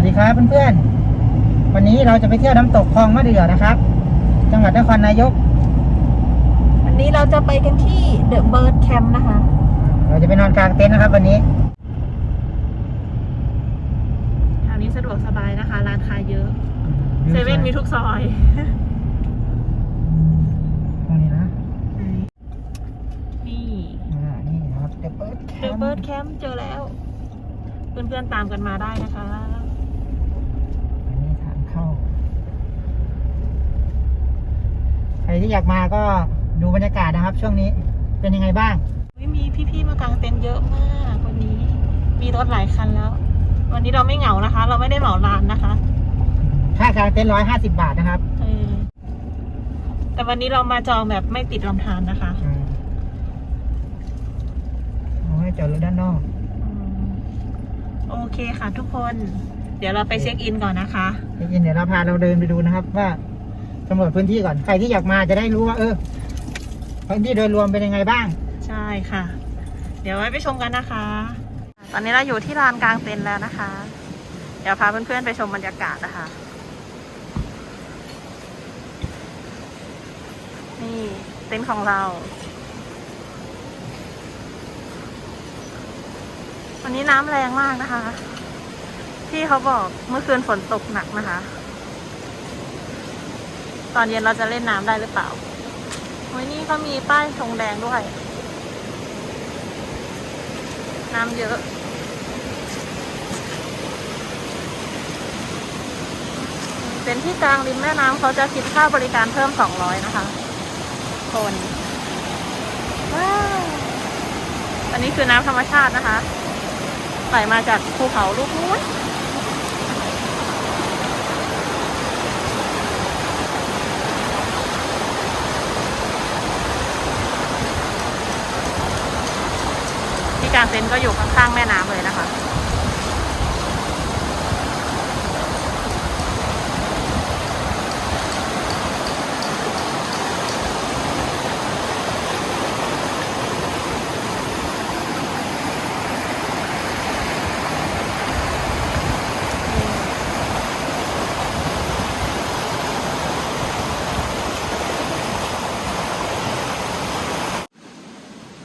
วัสดีครับเพื่อนๆ วันนี้เราจะไปเที่ยวน้ำตกคลองมะเดื่อนะครับ จังหวัดนครนายก วันนี้เราจะไปกันที่เดอะเบิร์ดแคมป์นะคะ เราจะไปนอนกลางเต็นท์นะครับ วันนี้ ทางนี้สะดวกสบายนะคะ ร้านค้าเยอะ เซเว่นมีทุกซอยตรงนี้นะ นี่อ่านี่นะครับเดอะเบิร์ดแคเดอะมเบิร์ดป์แคมป์เจอแล้ว เพื่อนๆตามกันมาได้นะคะ อันนี้ทางเข้า ใค รที่อยากมาก็ดูบรรยากาศนะครับ ช่วงนี้เป็นยังไงบ้างอุ๊ยมีพี่ๆมากางเต็นท์เยอะมากวันนี้ มีรถหลายคันแล้ว วันนี้เราไม่เหงานะคะ เราไม่ได้เหมาลานนะคะค่ากลางเต็นท์ร้อยห้าสิบบาทนะครับเออแต่วันนี้เรามาจองแบบไม่ติดลำธารนะคะอืมเอาให้จอดรถด้านนอกอืมโอเคค่ะทุกคน เดี๋ยวเราไปเช็คอินก่อนนะคะได้ยินเดี๋ยวเราพาเราเดินไปดูนะครับว่า สำรวจพื้นที่ก่อน ใครที่อยากมาจะได้รู้ว่า เออพื้นที่โดยรวมเป็นยังไงบ้าง ใช่ค่ะ เดี๋ยวไว้ไปชมกันนะคะ ตอนนี้เราอยู่ที่ลานกลางเต็นท์แล้วนะคะ เดี๋ยวพาเพื่อนๆไปชมบรรยากาศนะคะ นี่เต็นท์ของเรา วันนี้น้ำแรงมากนะคะ ที่เขาบอกเมื่อคืนฝนตกหนักนะคะ ตอนเย็นเราจะเล่นน้ำได้หรือเปล่าวันนี้ก็มีป้ายธงแดงด้วย น้ำเยอะ เป็นที่กลางริมแม่น้ำเขาจะคิดค่าบริการเพิ่ม200นะคะ คนว้าวอันนี้คือน้ำธรรมชาตินะคะไหลมาจากภูเขาลูกนู้นางเต็นท์ก็อยู่ข้างๆแม่น้ำเลยนะคะ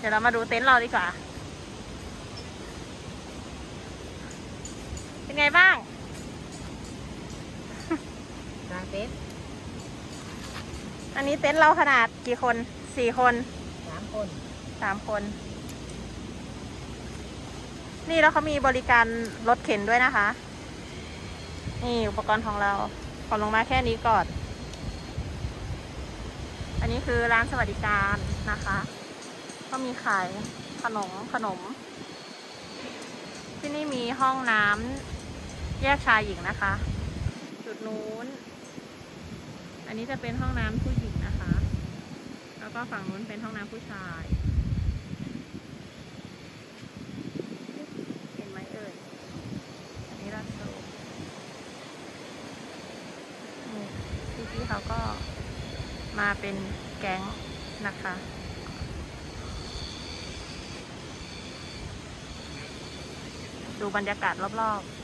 เดี๋ยวเรามาดูเต็นท์เราดีกว่า เป็น ไงบ้างกลางเต็นท์อันนี้เต็นท์เราขนาดกี่คนสี่คนสามคนสามคน นี่แล้วเขามีบริการรถเข็นด้วยนะคะ นี่อุปกรณ์ของเราขอลงมาแค่นี้ก่อน อันนี้คือร้านสวัสดิการนะคะ ก็มีขายขนมขนม ที่นี่มีห้องน้ำ แยกชายหญิงนะคะ จุดนู้น อันนี้จะเป็นห้องน้ำผู้หญิงนะคะ แล้วก็ฝั่งนู้นเป็นห้องน้ำผู้ชาย เห็นไหมเอ่ย อันนี้รัสโซนี่พี่ๆเขาก็มาเป็นแก๊งนะคะดูบรรยากาศรอบ ๆ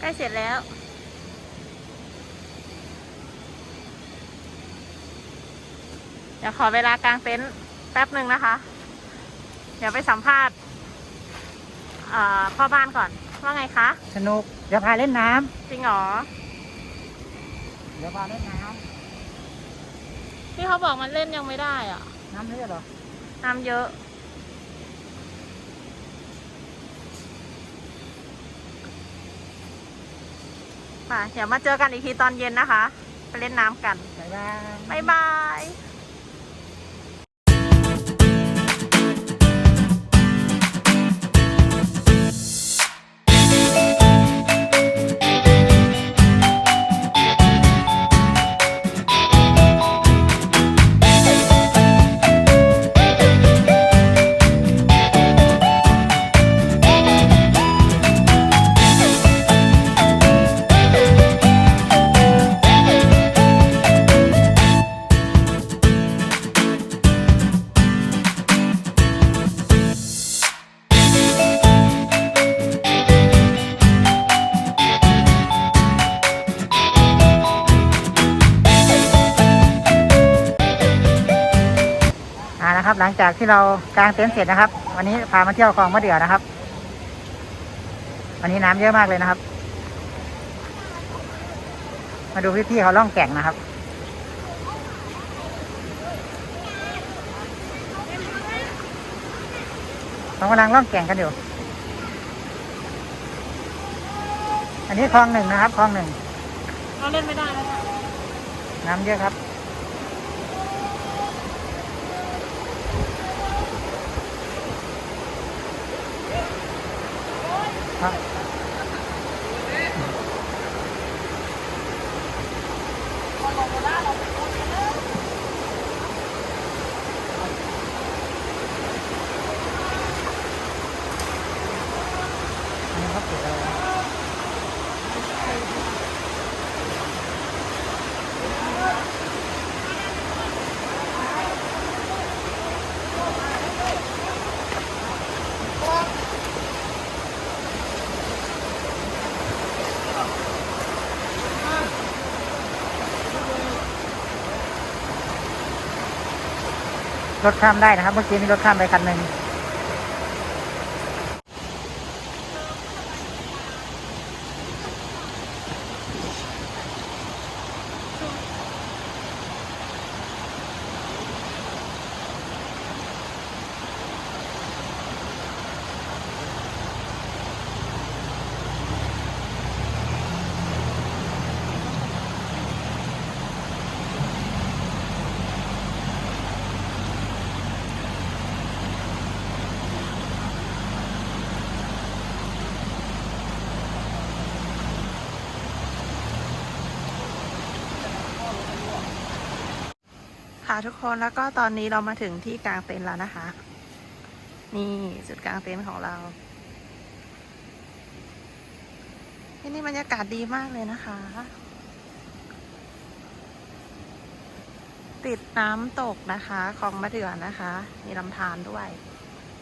ใกล้เสร็จแล้ว เดี๋ยวขอเวลากางเต็นท์แป๊บหนึ่งนะคะ เดี๋ยวไปสัมภาษณ์เอ่อพ่อบ้านก่อน ว่าไงคะ สนุก เดี๋ยวพาเล่นน้ำจริงเหรอ เดี๋ยวพาเล่นน้ที่เขาบอกมันเล่นยังไม่ได้อะำน้ำเลือดเหรอ น้ำเยอะ ค่ะเดี๋ยวมาเจอกันอีกทีตอนเย็นนะคะ ไปเล่นน้ำกัน บ๊ายบาย บ๊ายบาย จากที่เรากางเต็นท์เสร็จนะครับ วันนี้พามาเที่ยวคลองมะเดื่อนะครับ วันนี้น้ำเยอะมากเลยนะครับ มาดูพี่ๆเขาล่องแก่งนะครับเรากำลังล่องแก่งกันอยู่ อันนี้คลองหนึ่งนะครับคลองหนึ่งเราเล่นไม่ได้แล้วค่ะน้ำเยอะครับ ครับอันนี้เขาปลูกอะไรวะ รถข้ามได้นะครับ เมื่อกี้มีรถข้ามไปคันหนึ่ง ค่ะทุกคนแล้วก็ตอนนี้เรามาถึงที่กลางเต็นท์แล้วนะคะ นี่จุดกลางเต็นท์ของเราที่นี่บรรยากาศดีมากเลยนะคะ ติดน้ำตกนะคะคลองมะเดื่อนะคะ มีลำธารด้วย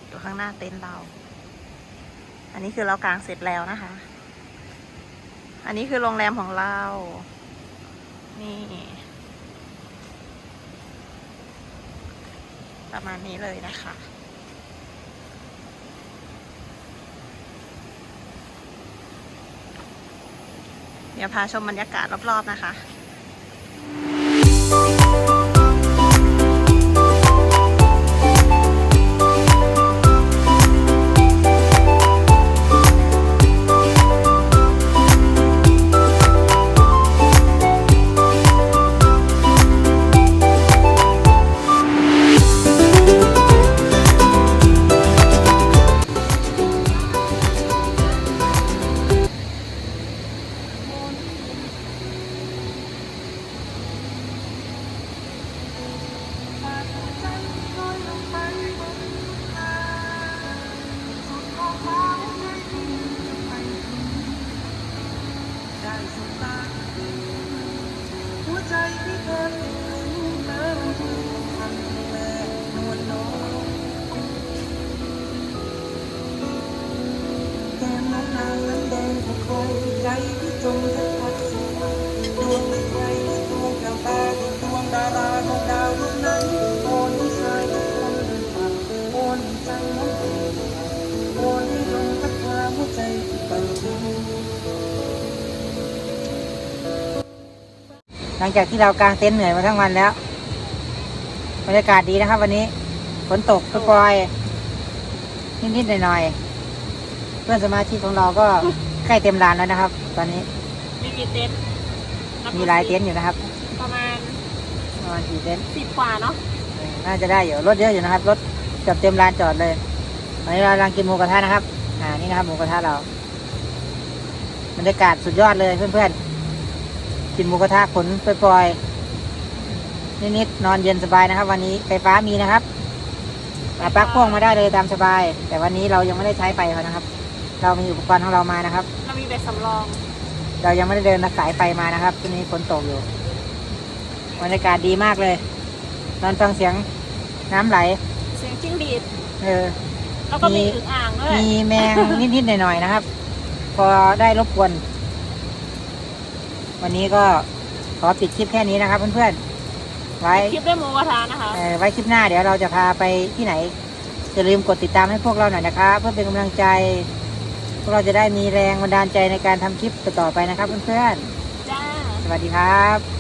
อยู่ข้างหน้าเต็นท์เรา อันนี้คือเรากางเสร็จแล้วนะคะ อันนี้คือโรงแรมของเรา นี่ ประมาณนี้เลยนะคะ เดี๋ยวพาชมบรรยากาศรอบๆนะคะ หัวใจที่เธอเป็นเธอทำให้แม่นวลน้อยแก้มน้องนางนั้นแดงกว่าใครใจที่จมทัก ลังจากที่เรากางเต็นท์เหนื่อยมาทั้งวันแล้วบรรยากาศดีนะครับ วันนี้ฝนตกปล่อยๆนิดๆหน่อยๆเพื่อนสมาชิกของเราก็ใกล้เต็มลานแล้วนะครับ ตอนนี้มีกี่เต็นท์มีหลายเต็นท์อยู่นะครับ ประมาณประมาณสี่เต็นท์สิบกว่าเนาะเออน่าจะได้อยู่รถเยอะอยู่นะครับรถเกือบเต็มลานจอดเลยวันนี้เรากำลังกินหมูกระทะนะครับ อ่านี่นะครับหมูกระทะเราบรรยากาศสุดยอดเลยเพื่อนๆ กินหมูกระทะขนปล่อยๆนิดๆนอนเย็นสบายนะครับ วันนี้ไฟฟ้ามีนะครับมาปลั๊กพ่วงมาได้เลยตามสบาย แต่วันนี้เรายังไม่ได้ใช้ไฟนะครับ เรามีอุปกรณ์ของเรามานะครับ เรามีเบ็ดสำรอง เรายังไม่ได้เดินสายไฟมานะครับช่วงนี้ฝนตกอยู่บรรยากาศดีมากเลยนอนฟังเสียงน้ำไหล เสียงจิ้งดีดเออแล้วก็มีมีอึ่งอ่างด้วยมีแมงนิดๆหน่อยๆนะครับ พอได้รบกวน วันนี้ก็ขอปิดคลิปแค่นี้นะครับเพื่อนๆ ไว้คลิปได้หมูกระทะนะคะเอ่อไว้คลิปหน้าเดี๋ยวเราจะพาไปที่ไหน อย่าลืมกดติดตามให้พวกเราหน่อยนะครับ เพื่อเป็นกำลังใจ พวกเราจะได้มีแรงบันดาลใจในการทำคลิปต่อๆไปนะครับเพื่อนจ้า ๆ สวัสดีครับ